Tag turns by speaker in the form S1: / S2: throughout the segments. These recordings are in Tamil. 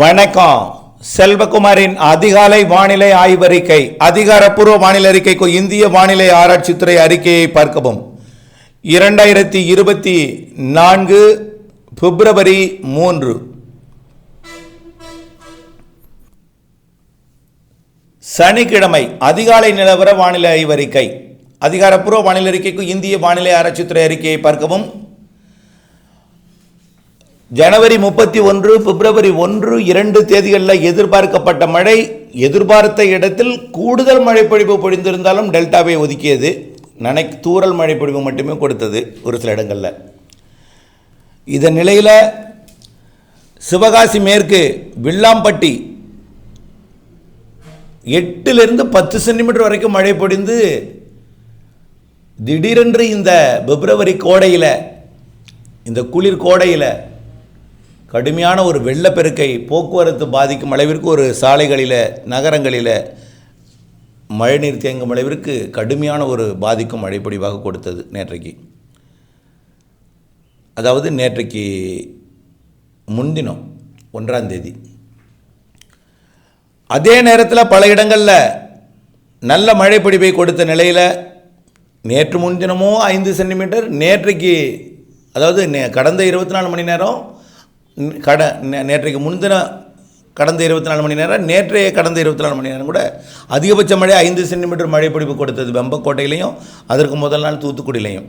S1: வணக்கம். செல்வகுமாரின் அதிகாலை வானிலை ஆய்வறிக்கை அதிகாரப்பூர்வ வானிலை அறிக்கைக்கு இந்திய வானிலை ஆராய்ச்சித்துறை அறிக்கையை பார்க்கவும். இரண்டாயிரத்தி இருபத்தி நான்கு பிப்ரவரி மூன்று. சனிக்கிழமை அதிகாலை நிலவர வானிலை ஆய்வறிக்கை. அதிகாரப்பூர்வ வானிலை அறிக்கைக்கு இந்திய வானிலை ஆராய்ச்சித்துறை அறிக்கையை பார்க்கவும். ஜனவரி முப்பத்தி ஒன்று பிப்ரவரி ஒன்று இரண்டு தேதிகளில் எதிர்பார்க்கப்பட்ட மழை எதிர்பார்த்த இடத்தில் கூடுதல் மழைப்பொழிவு பொழிந்திருந்தாலும் டெல்டாவை ஒதுக்கியது. நனை தூரல் மழைப்பொழிவு மட்டுமே கொடுத்தது ஒரு சில இடங்களில். இதன் நிலையில் சிவகாசி மேற்கு வில்லாம்பட்டி எட்டிலிருந்து பத்து சென்டிமீட்டர் வரைக்கும் மழை பொழிந்து திடீரென்று இந்த பிப்ரவரி கோடையில் இந்த குளிர் கோடையில் கடுமையான ஒரு வெள்ளப்பெருக்கை போக்குவரத்து பாதிக்கும் அளவிற்கு ஒரு சாலைகளில் நகரங்களில் மழைநீர் தேங்கும் அளவிற்கு கடுமையான ஒரு பாதிக்கும் மழைப்பொடிவாக கொடுத்தது நேற்றைக்கு. அதாவது நேற்றைக்கு முன்தினம் ஒன்றாம் தேதி. அதே நேரத்தில் பல இடங்களில் நல்ல மழைப்பொடிவை கொடுத்த நிலையில் நேற்று முன்தினமும் ஐந்து சென்டிமீட்டர் நேற்றைக்கு அதாவது நே கடந்த இருபத்தி நாலு மணி நேரம் கட நேற்றைக்கு முன்தின கடந்த இருபத்தி நாலு மணி நேரம் நேற்றைய கடந்த இருபத்தி நாலு மணி நேரம் கூட அதிகபட்ச மழை ஐந்து சென்டிமீட்டர் மழைப்பொழிவு கொடுத்தது வெம்பக்கோட்டையிலையும் அதற்கு முதல் நாள் தூத்துக்குடியிலையும்.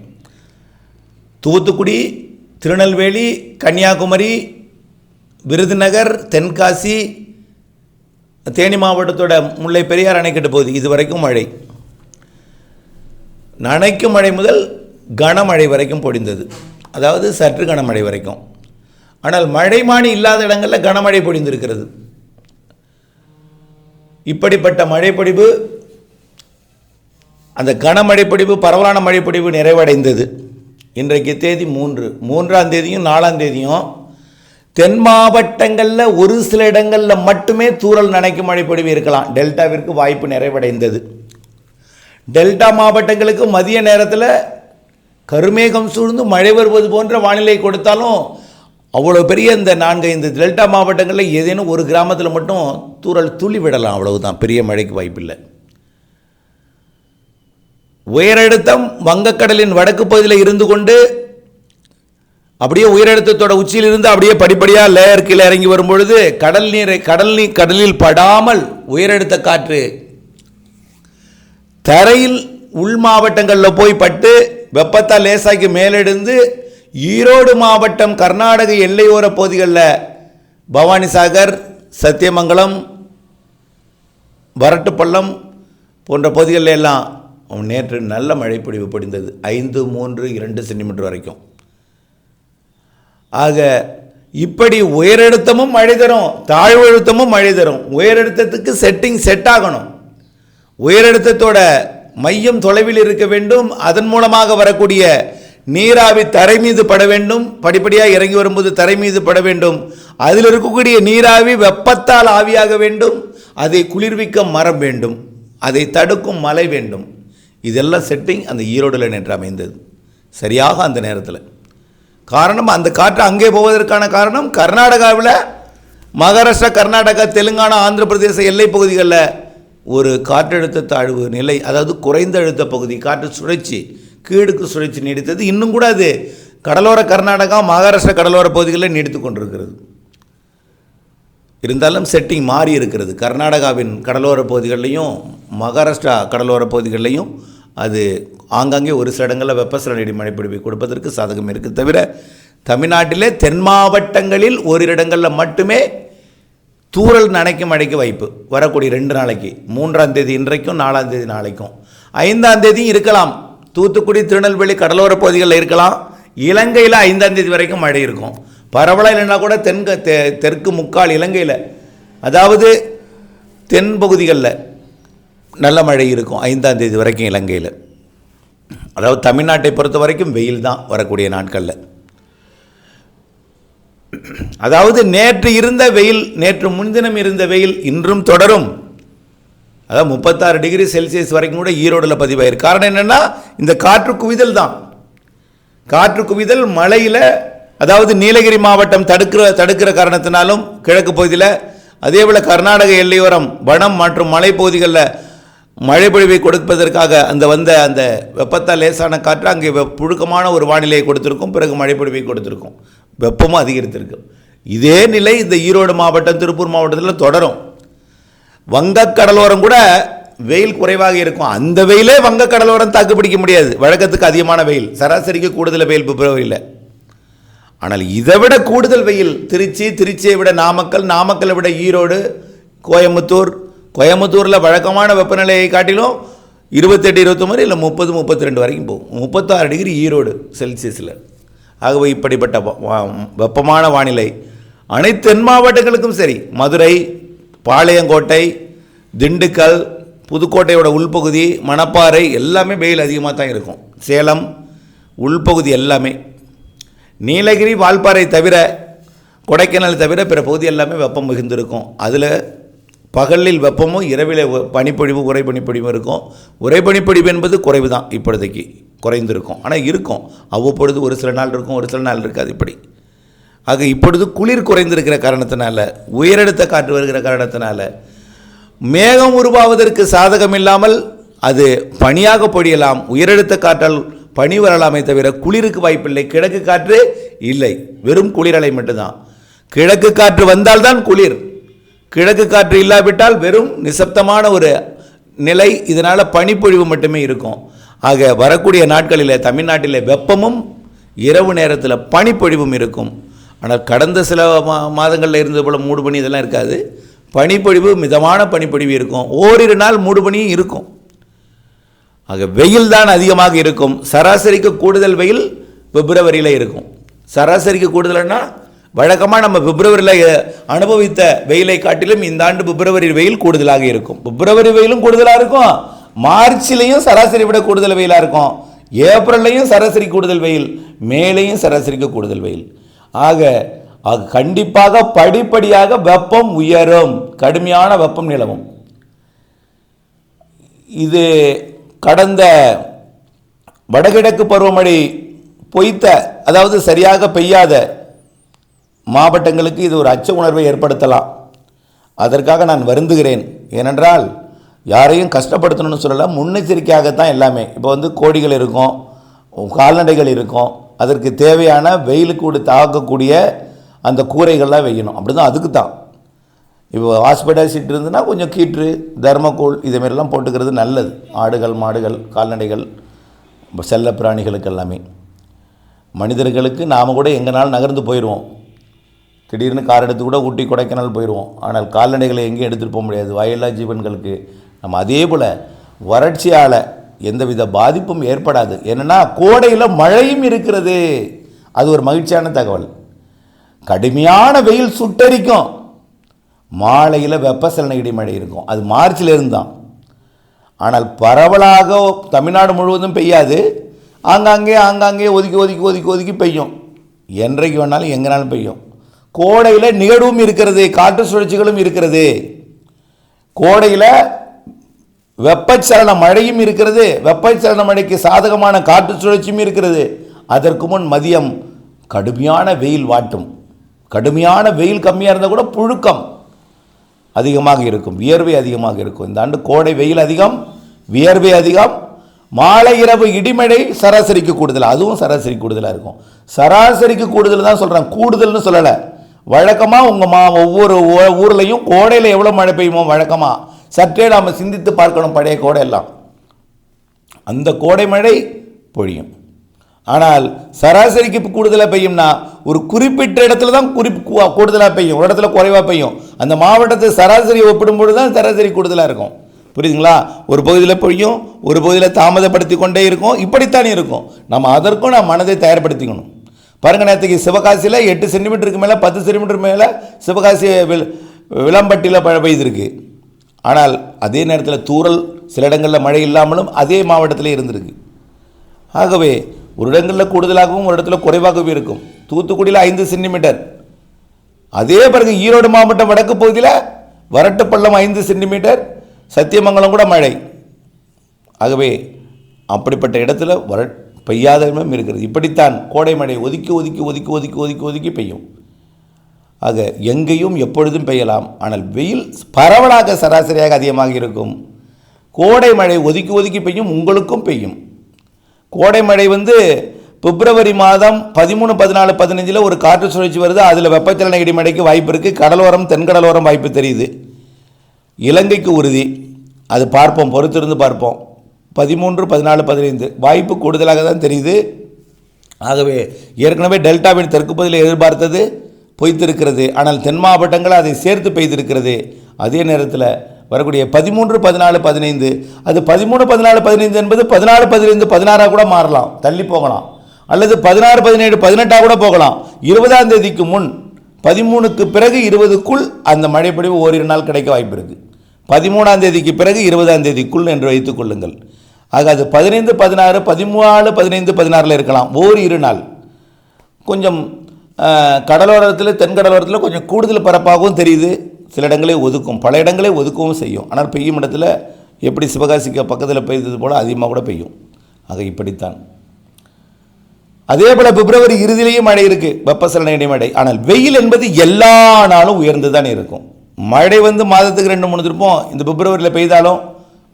S1: தூத்துக்குடி திருநெல்வேலி கன்னியாகுமரி விருதுநகர் தென்காசி தேனி மாவட்டத்தோட முல்லை பெரியார் அணைக்கட்டு போகுது இது வரைக்கும் மழை. நனைக்கும் மழை முதல் கனமழை வரைக்கும் பொடிந்தது அதாவது சற்று கனமழை வரைக்கும். ஆனால் மழைமானி இல்லாத இடங்களில் கனமழை பொழிந்திருக்கிறது. இப்படிப்பட்ட மழைப்பொழிவு அந்த கனமழைப்பொழிவு பரவலான மழைப்பொழிவு நிறைவடைந்தது. இன்றைக்கு தேதி மூன்று மூன்றாம் தேதியும் நாலாம் தேதியும் தென் மாவட்டங்களில் ஒரு சில இடங்களில் மட்டுமே தூறல் நனைக்கும் மழைப்பொழிவு இருக்கலாம். டெல்டாவிற்கு வாய்ப்பு நிறைவடைந்தது. டெல்டா மாவட்டங்களுக்கு மதிய நேரத்தில் கருமேகம் சூழ்ந்து மழை வருவது போன்ற வானிலை கொடுத்தாலும் அவ்வளோ பெரிய இந்த நான்கு ஐந்து டெல்டா மாவட்டங்களில் ஏதேனும் ஒரு கிராமத்தில் மட்டும் தூறல் துளி விடலாம் அவ்வளவுதான். பெரிய மழைக்கு வாய்ப்பில்லை. உயரழுத்தம் வங்கக்கடலின் வடக்கு பகுதியில் இருந்து கொண்டு அப்படியே உயரழுத்தத்தோட உச்சியிலிருந்து அப்படியே படிப்படியாக லேயர் கீழே இறங்கி வரும்பொழுது கடல் நீரை கடல் நீர் கடலில் படாமல் உயரழுத்த காற்று தரையில் உள் மாவட்டங்களில் போய் பட்டு வெப்பத்தால் லேசாக்கி மேலெடுந்து ஈரோடு மாவட்டம் கர்நாடக எல்லையோர பகுதிகளில் பவானிசாகர் சத்தியமங்கலம் வரட்டுப்பள்ளம் போன்ற பகுதிகளில் எல்லாம் நேற்று நல்ல மழைப்பொழிவு பொடிந்தது ஐந்து மூன்று இரண்டு சென்டிமீட்டர் வரைக்கும். ஆக இப்படி உயரழுத்தமும் மழை தரும் தாழ்வழுத்தமும் மழை தரும். உயரழுத்தத்துக்கு செட்டிங் செட் ஆகணும். உயரழுத்தத்தோட மையம் தொலைவில் இருக்க வேண்டும். அதன் மூலமாக வரக்கூடிய நீராவி தரை மீது பட வேண்டும். படிப்படியாக இறங்கி வரும்போது தரை மீது பட வேண்டும். அதில் இருக்கக்கூடிய நீராவி வெப்பத்தால் ஆவியாக வேண்டும். அதை குளிர்விக்க மரம் வேண்டும். அதை தடுக்கும் மலை வேண்டும். இதெல்லாம் செட்டிங் அந்த ஈரோடில் நேற்று அமைந்தது. சரியாக அந்த நேரத்தில். காரணம் அந்த காற்று அங்கே போவதற்கான காரணம் கர்நாடகாவில் மகாராஷ்டிரா கர்நாடகா தெலுங்கானா ஆந்திர பிரதேச எல்லை பகுதிகளில் ஒரு காற்றழுத்த தாழ்வு நிலை அதாவது குறைந்த அழுத்த பகுதி காற்று சுழற்சி கீழுக்கு சுழற்சி நீடித்தது. இன்னும் கூட அது கடலோர கர்நாடகா மகாராஷ்டிரா கடலோர பகுதிகளில் நீடித்து கொண்டிருக்கிறது. இருந்தாலும் செட்டிங் மாறி இருக்கிறது. கர்நாடகாவின் கடலோர பகுதிகளிலையும் மகாராஷ்டிரா கடலோர பகுதிகளிலையும் அது ஆங்காங்கே ஒரு சில இடங்களில் வெப்பசலன இடி மழைப்பிடிப்பை கொடுப்பதற்கு சாதகம் இருக்குது தவிர தமிழ்நாட்டிலே தென் மாவட்டங்களில் ஓரிரு இடங்களில் மட்டுமே தூறல் நனைக்கும் மழைக்கு வாய்ப்பு. வரக்கூடிய ரெண்டு நாளைக்கு. மூன்றாம் தேதி இன்றைக்கும் நாலாம் தேதி நாளைக்கும். ஐந்தாம் தேதியும் இருக்கலாம். தூத்துக்குடி திருநெல்வேலி கடலோர பகுதிகளில் இருக்கலாம். இலங்கையில் ஐந்தாம் தேதி வரைக்கும் மழை இருக்கும். பரவலாக இல்லைன்னா கூட தென்க தெ தெற்கு முக்கால் இலங்கையில். அதாவது தென் பகுதிகளில் நல்ல மழை இருக்கும் ஐந்தாம் தேதி வரைக்கும் இலங்கையில். அதாவது தமிழ்நாட்டை பொறுத்த வரைக்கும் வெயில் தான் வரக்கூடிய நாட்களில். அதாவது நேற்று இருந்த வெயில் நேற்று முன்தினம் இருந்த வெயில் இன்றும் தொடரும். அதாவது முப்பத்தாறு டிகிரி செல்சியஸ் வரைக்கும் கூட ஈரோடில் பதிவாயிருக்கு காரணம் என்னென்னா இந்த காற்று குவிதல் தான். காற்று குவிதல் மழையில் அதாவது நீலகிரி மாவட்டம் தடுக்கிற தடுக்கிற காரணத்தினாலும் கிழக்கு பகுதியில் அதே போல் கர்நாடக எல்லையோரம் வனம் மற்றும் மலைப்பகுதிகளில் மழை பொழிவை கொடுப்பதற்காக அந்த வந்த அந்த வெப்பத்தால் லேசான காற்று அங்கே வெ- புழுக்கமான ஒரு வானிலையை கொடுத்துருக்கும். பிறகு மழை பொழிவை கொடுத்துருக்கும். வெப்பமும் அதிகரித்திருக்கும் இதே நிலை இந்த ஈரோடு மாவட்டம் திருப்பூர் மாவட்டத்தில் தொடரும். வங்கக் கடலோரம் கூட வெயில் குறைவாக இருக்கும். அந்த வெயிலே வங்கக் கடலோரம் தாக்கு பிடிக்க முடியாது. வழக்கத்துக்கு அதிகமான வெயில். சராசரிக்கு கூடுதல் வெயில் பிப்ரவரியில். ஆனால் இதை விட கூடுதல் வெயில் திருச்சி திருச்சியை விட நாமக்கல் நாமக்கலை விட ஈரோடு கோயம்புத்தூர். கோயம்புத்தூரில் வழக்கமான வெப்பநிலையை காட்டிலும் இருபத்தெட்டு இருபத்தொம்பது இல்லை முப்பது முப்பத்தி ரெண்டு வரைக்கும் போகும். முப்பத்தாறு டிகிரி ஈரோடு செல்சியஸில். ஆகவே இப்படிப்பட்ட வா- வெப்பமான வானிலை அனைத்து தென் மாவட்டங்களுக்கும் சரி. மதுரை பாளையங்கோட்டை திண்டுக்கல் புதுக்கோட்டையோட உள்பகுதி மணப்பாறை எல்லாமே வெயில் அதிகமாக தான் இருக்கும். சேலம் உள்பகுதி எல்லாமே. நீலகிரி வால்பாறை தவிர கொடைக்கானல் தவிர பிற பகுதி எல்லாமே வெப்பம் மிகுந்திருக்கும். அதில் பகலில் வெப்பமும் இரவில் பனிப்பொழிவு உரை பனிப்பொழிவும் இருக்கும். உரை பனிப்பொழிவு என்பது குறைவு தான் இப்பொழுதைக்கு. குறைந்திருக்கும். ஆனால் இருக்கும். அவ்வப்பொழுது ஒரு சில நாள் இருக்கும் ஒரு சில நாள் இருக்காது இப்படி. ஆக இப்பொழுது குளிர் குறைந்திருக்கிற காரணத்தினால உயரெடுத்த காற்று வருகிற காரணத்தினால மேகம் உருவாவதற்கு சாதகம் இல்லாமல் அது பனியாக பொழியலாம். உயரெடுத்த காற்றால் பனி வரலாமே தவிர குளிருக்கு வாய்ப்பில்லை. கிழக்கு காற்று இல்லை. வெறும் குளிரலை மட்டும்தான். கிழக்கு காற்று வந்தால்தான் குளிர். கிழக்கு காற்று இல்லாவிட்டால் வெறும் நிசப்தமான ஒரு நிலை. இதனால் பனிப்பொழிவு மட்டுமே இருக்கும். ஆக வரக்கூடிய நாட்களில் தமிழ்நாட்டில் வெப்பமும் இரவு நேரத்தில் பனிப்பொழிவும் இருக்கும். ஆனால் கடந்த சில மா மாதங்களில் இருந்தது போல் மூடுபனி இதெல்லாம் இருக்காது. பனிப்பொழிவு மிதமான பனிப்பொழிவு இருக்கும். ஓரிரு நாள் மூடுபனியும் இருக்கும். ஆக வெயில் தான் அதிகமாக இருக்கும். சராசரிக்கு கூடுதல் வெயில் பிப்ரவரியில் இருக்கும். சராசரிக்கு கூடுதல்னா வழக்கமாக நம்ம பிப்ரவரியில் அனுபவித்த வெயிலை காட்டிலும் இந்த ஆண்டு பிப்ரவரி வெயில் கூடுதலாக இருக்கும். பிப்ரவரி வெயிலும் கூடுதலாக இருக்கும். மார்ச்லேயும் சராசரி விட கூடுதல் வெயிலாக இருக்கும். ஏப்ரல்லையும் சராசரி கூடுதல் வெயில். மேலேயும் சராசரிக்கு கூடுதல் வெயில். ஆக ஆக கண்டிப்பாக படிப்படியாக வெப்பம் உயரும். கடுமையான வெப்பம் நிலவும். இது கடந்த வடகிழக்கு பருவமழை பொய்த்த அதாவது சரியாக பெய்யாத மாவட்டங்களுக்கு இது ஒரு அச்ச உணர்வை ஏற்படுத்தலாம். அதற்காக நான் வருந்துகிறேன். ஏனென்றால் யாரையும் கஷ்டப்படுத்தணும்னு சொல்லலை முன்னெச்சரிக்கையாகத்தான் எல்லாமே. இப்போ வந்து கோடிகள் இருக்கும் கால்நடைகள் இருக்கும் அதற்கு தேவையான வெயிலுக்கு தாக்கக்கூடிய அந்த கூரைகள்லாம் வைக்கணும். அப்படி தான் அதுக்கு தான் இப்போ ஹாஸ்பிட்டல் சீட் இருந்ததுன்னா கொஞ்சம் கீற்று தர்மக்கோல் இதேமாரிலாம் போட்டுக்கிறது நல்லது. ஆடுகள் மாடுகள் கால்நடைகள் செல்ல பிராணிகளுக்கு எல்லாமே. மனிதர்களுக்கு நாம் கூட எங்கேனாலும் நகர்ந்து போயிடுவோம் திடீர்னு கார் எடுத்து கூட ஊட்டி கொடைக்கானல் போயிடுவோம் ஆனால் கால்நடைகளை எங்கேயும் எடுத்துகிட்டு போக முடியாது. வயலா ஜீவன்களுக்கு நம்ம அதே போல் வறட்சியால் எந்தவித பாதிப்பும் ஏற்படாது. என்னென்னா கோடையில் மழையும் இருக்கிறது. அது ஒரு மகிழ்ச்சியான தகவல். கடுமையான வெயில் சுட்டரிக்கும். மாலையில் வெப்பசலன இடிமழை இருக்கும். அது மார்ச்சிலிருந்து தான் ஆனால் பரவலாக தமிழ்நாடு முழுவதும் பெய்யாது. ஆங்காங்கே ஆங்காங்கே ஒதுக்கி ஒதுக்கி ஒதுக்கி ஒதுக்கி பெய்யும். என்றைக்கு வேணாலும் எங்கேனாலும் பெய்யும். கோடையில் நிகழ்வும் இருக்கிறது காற்று சுழற்சிகளும் இருக்கிறது. கோடையில் வெப்பச்சலன மழையும் இருக்கிறது. வெப்பச்சலன மழைக்கு சாதகமான காற்று சுழற்சியும் இருக்கிறது. அதற்கு முன் மதியம் கடுமையான வெயில் வாட்டும். கடுமையான வெயில் கம்மியாக இருந்தால் கூட புழுக்கம் அதிகமாக இருக்கும். வியர்வை அதிகமாக இருக்கும். இந்த ஆண்டு கோடை வெயில் அதிகம் வியர்வை அதிகம். மாலை இரவு இடிமழை சராசரிக்கு கூடுதல்? அதுவும் சராசரி கூடுதலாக இருக்கும். சராசரிக்கு கூடுதல் தான் சொல்கிறேன் கூடுதல்னு சொல்லலை. வழக்கமாக உங்கள் மா ஒவ்வொரு ஊர்லேயும் கோடையில் எவ்வளோ மழை பெய்யுமோ வழக்கமாக சற்றே நாம் சிந்தித்து பார்க்கணும் பழைய கோடை எல்லாம். அந்த கோடை மழை பொழியும். ஆனால் சராசரிக்கு இப்போ கூடுதலாக பெய்யும்னா ஒரு குறிப்பிட்ட இடத்துல தான் குறிப்பு கூடுதலாக பெய்யும். ஒரு இடத்துல குறைவாக பெய்யும். அந்த மாவட்டத்தை சராசரியை ஒப்பிடும்போது தான் சராசரி கூடுதலாக இருக்கும். புரியுதுங்களா? ஒரு பகுதியில் பொழியும் ஒரு பகுதியில் தாமதப்படுத்தி கொண்டே இருக்கும். இப்படித்தானே இருக்கும். நம்ம அதற்கும் நம்ம மனதை தயார்படுத்திக்கணும். பாருங்க நேற்றுக்கு சிவகாசியில் எட்டு சென்டிமீட்டருக்கு மேலே பத்து சென்டிமீட்டருக்கு மேலே சிவகாசி வில் விளம்பட்டியில் பெய்திருக்கு. ஆனால் அதே நேரத்தில் தூறல் சில இடங்களில் மழை இல்லாமலும் அதே மாவட்டத்திலே இருந்திருக்கு. ஆகவே ஒரு இடங்களில் கூடுதலாகவும் ஒரு இடத்துல குறைவாகவும் இருக்கும். தூத்துக்குடியில் ஐந்து சென்டிமீட்டர். அதே பிறகு ஈரோடு மாவட்டம் வடக்கு பகுதியில் வரட்டுப்பள்ளம் ஐந்து சென்டிமீட்டர் சத்தியமங்கலம் கூட மழை. ஆகவே அப்படிப்பட்ட இடத்துல வர பெய்யாதமும் இருக்கிறது. இப்படித்தான் கோடை மழை ஒதுக்கி ஒதுக்கி ஒதுக்கி ஒதுக்கி ஒதுக்கி ஒதுக்கி பெய்யும். ஆக எங்கேயும் எப்பொழுதும் பெய்யலாம். ஆனால் வெயில் பரவலாக சராசரியாக அதிகமாக இருக்கும். கோடை மழை ஒதுக்கி ஒதுக்கி பெய்யும் உங்களுக்கும் பெய்யும். கோடை மழை வந்து பிப்ரவரி மாதம் பதிமூணு பதினாலு பதினஞ்சில் ஒரு காற்று சுழற்சி வருது. அதில் வெப்பச்சலன இடிமழைக்கு வாய்ப்பு இருக்குது கடலோரம் தென்கடலோரம் வாய்ப்பு தெரியுது. இலங்கைக்கு உறுதி. அது பார்ப்போம் பொறுத்திருந்து பார்ப்போம். பதிமூன்று பதினாலு பதினைந்து. வாய்ப்பு கூடுதலாக தான் தெரியுது. ஆகவே ஏற்கனவே டெல்டாவின் தெற்கு பகுதியில் எதிர்பார்த்தது பொய்த்திருக்கிறது. ஆனால் தென் மாவட்டங்கள் அதை சேர்த்து பெய்திருக்கிறது. அதே நேரத்தில் வரக்கூடிய பதிமூன்று பதினாலு பதினைந்து அது பதிமூணு பதினாலு பதினைந்து என்பது பதினாலு பதினைந்து பதினாறாக கூட மாறலாம். தள்ளி போகலாம். அல்லது பதினாறு பதினேழு பதினெட்டாக கூட போகலாம். இருபதாம் தேதிக்கு முன் பதிமூணுக்கு பிறகு இருபதுக்குள் அந்த மழைப்பொழிவு ஓரிரு நாள் கிடைக்க வாய்ப்பு இருக்குது பதிமூணாம் தேதிக்கு பிறகு இருபதாம் தேதிக்குள் என்று வைத்துக் கொள்ளுங்கள். ஆக அது பதினைந்து பதினாறு பதிமூணு பதினைந்து பதினாறில் இருக்கலாம். ஓரிரு நாள். கொஞ்சம் கடலோரத்தில் தென்கடலோரத்தில் கொஞ்சம் கூடுதல் பரப்பாகவும் தெரியுது. சில இடங்களே ஒதுக்கும். பல இடங்களே ஒதுக்கவும் செய்யும். ஆனால் பெய்யும் இடத்துல எப்படி சிவகாசிக்கு பக்கத்தில் பெய்தது போல் அதிகமாக கூட பெய்யும். ஆக இப்படித்தான். அதே போல் பிப்ரவரி இறுதியிலேயும் மழை இருக்குது வெப்பசலன மழை. ஆனால் வெயில் என்பது எல்லா நாளும் உயர்ந்து தான் இருக்கும். மழை வந்து மாதத்துக்கு ரெண்டு மூணு திருப்பம் இந்த பிப்ரவரியில் பெய்தாலும்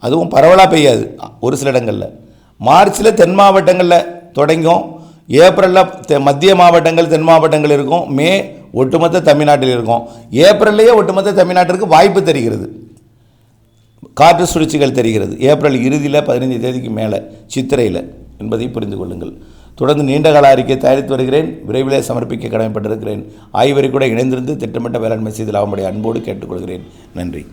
S1: அதுவும் பரவலாக பெய்யாது. ஒரு சில இடங்களில். மார்ச்சில் தென் மாவட்டங்களில் தொடங்கும். ஏப்ரலில் தெ- மத்திய மாவட்டங்கள் தென் மாவட்டங்கள் இருக்கும். மே ஒட்டுமொத்த தமிழ்நாட்டில் இருக்கும். ஏப்ரல்லையே ஒட்டுமொத்த தமிழ்நாட்டிற்கு வாய்ப்பு தெரிகிறது. காற்று சுழற்சிகள் தெரிகிறது. ஏப்ரல் இறுதியில் பதினைஞ்சு தேதிக்கு மேலே சித்திரையில் என்பதை புரிந்து கொள்ளுங்கள். தொடர்ந்து நீண்டகால அறிக்கை தயாரித்து வருகிறேன். விரைவிலே சமர்ப்பிக்க கடமைப்பட்டிருக்கிறேன். ஆய்வரை கூட இணைந்திருந்து திட்டமிட்ட வேளாண்மை செய்து லாபமுடைய அன்போடு கேட்டுக்கொள்கிறேன். நன்றி.